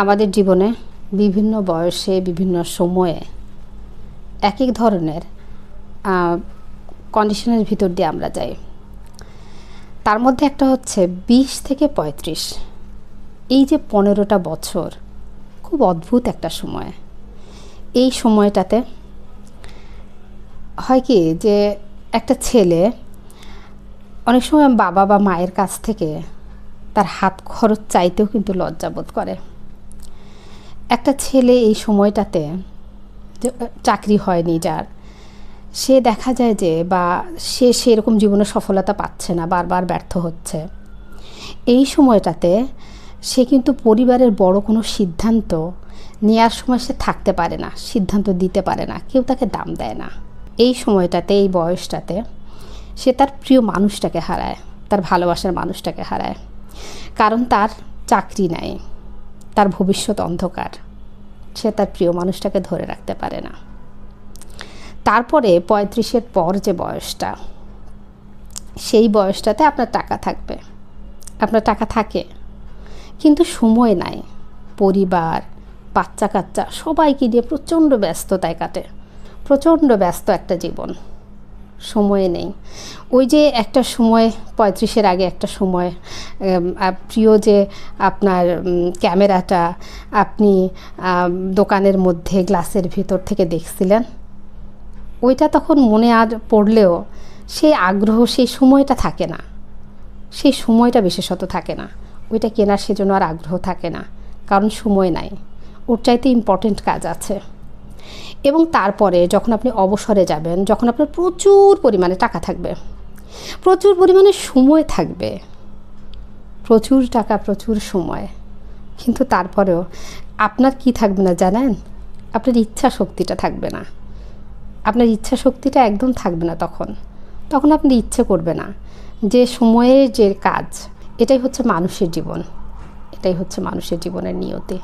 আমাদের জীবনে বিভিন্ন বয়সে, বিভিন্ন সময়ে এক এক ধরনের কন্ডিশনের ভিতর দিয়ে আমরা যাই। তার মধ্যে একটা হচ্ছে বিশ থেকে পঁয়ত্রিশ। এই যে পনেরোটা বছর, খুব অদ্ভুত একটা সময়। এই সময়টাতে হয় কি যে একটা ছেলে, অনেক সময় বাবা বা মায়ের কাছ থেকে তার হাত খরচ চাইতেও কিন্তু লজ্জাবোধ করে। একটা ছেলে এই সময়টাতে চাকরি হয়নি যার, সে দেখা যায় যে, বা সে সেরকম জীবনে সফলতা পাচ্ছে না, বারবার ব্যর্থ হচ্ছে। এই সময়টাতে সে কিন্তু পরিবারের বড় কোনো সিদ্ধান্ত নেওয়ার সময় সে থাকতে পারে না, সিদ্ধান্ত দিতে পারে না, কেউ তাকে দাম দেয় না। এই সময়টাতে, এই বয়সটাতে সে তার প্রিয় মানুষটাকে হারায়, তার ভালোবাসার মানুষটাকে হারায়। কারণ তার চাকরি নাই। তার ভবিষ্যৎ অন্ধকার। সে তার প্রিয় মানুষটাকে ধরে রাখতে পারে না। তারপরে পঁয়ত্রিশের পর যে বয়সটা, সেই বয়সটাতে আপনার টাকা থাকবে। আপনার টাকা থাকে, কিন্তু সময় নাই। পরিবার বাচ্চা কাচ্চা সবাইকে নিয়ে প্রচণ্ড ব্যস্ততায় কাটে। প্রচণ্ড ব্যস্ত একটা জীবন। সময় নেই। ওই যে একটা সময়, পঁয়ত্রিশের আগে একটা সময় প্রিয় যে আপনার ক্যামেরাটা আপনি দোকানের মধ্যে গ্লাসের ভিতর থেকে দেখছিলেন, ওইটা তখন মনে আর পড়লেও সেই আগ্রহ সেই সময়টা থাকে না। সেই সময়টা বিশেষত থাকে না। ওইটা কেনার সেজন্য আর আগ্রহ থাকে না, কারণ সময় নাই। ওর চাইতে ইম্পর্টেন্ট কাজ আছে। এবং তারপরে যখন আপনি অবসরে যাবেন, যখন আপনার প্রচুর পরিমাণে টাকা থাকবে, প্রচুর পরিমাণে সময় থাকবে, প্রচুর টাকা, প্রচুর সময়, কিন্তু তারপরেও আপনার কি থাকবে না জানেন? আপনার ইচ্ছা শক্তিটা থাকবে না। আপনার ইচ্ছা শক্তিটা একদম থাকবে না তখন। তখন আপনি ইচ্ছে করবে না। যে সময়ের যে কাজ, এটাই হচ্ছে মানুষের জীবন। এটাই হচ্ছে মানুষের জীবনের নিয়তি।